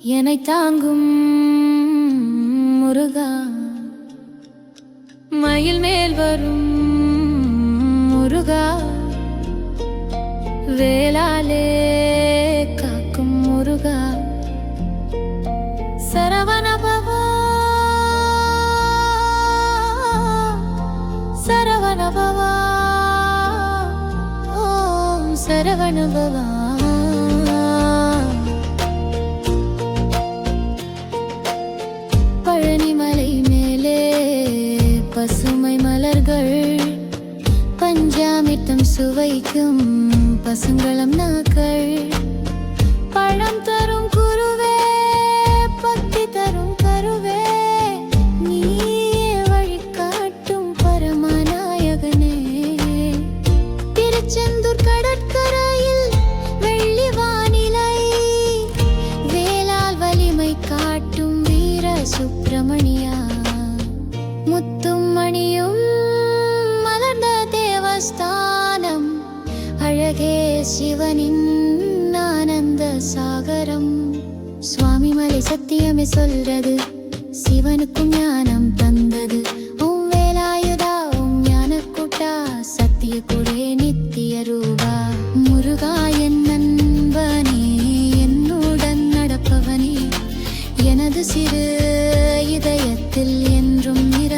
என்னை தாங்கும் முருகா. மயில் மேல் வரும் முருகா. வேளாலே காக்கும் முருகா. சரவணபவா. சரவணபவா. ஓம் சரவண பவா பஞ்சாமிட்டம் சுவைக்கும் பசுங்களம் நாக்கள். பழம் தரும் குருவே பக்தி தரும் கருவே நீயே வழிகாட்டும் பரமநாயகனே. திருச்செந்தூர் கடற்கரையில் வெள்ளி வானிலை வேளால் வலிமை காட்டும் வீர சுப்பிரமணியா முத்தும் மணியும் அழகே சிவனின் ஆனந்த சாகரம். சுவாமி மலை சத்தியமே சொல்றது சிவனுக்கும் ஞானம் தந்தது. உம் வேலாயுதா உம் ஞான கூட்டா சத்திய குடே நித்திய ரூபா. முருகா என் நண்பனே என்னுடன் நடப்பவனே. எனது சிறு இதயத்தில் என்றும் இறந்தவனே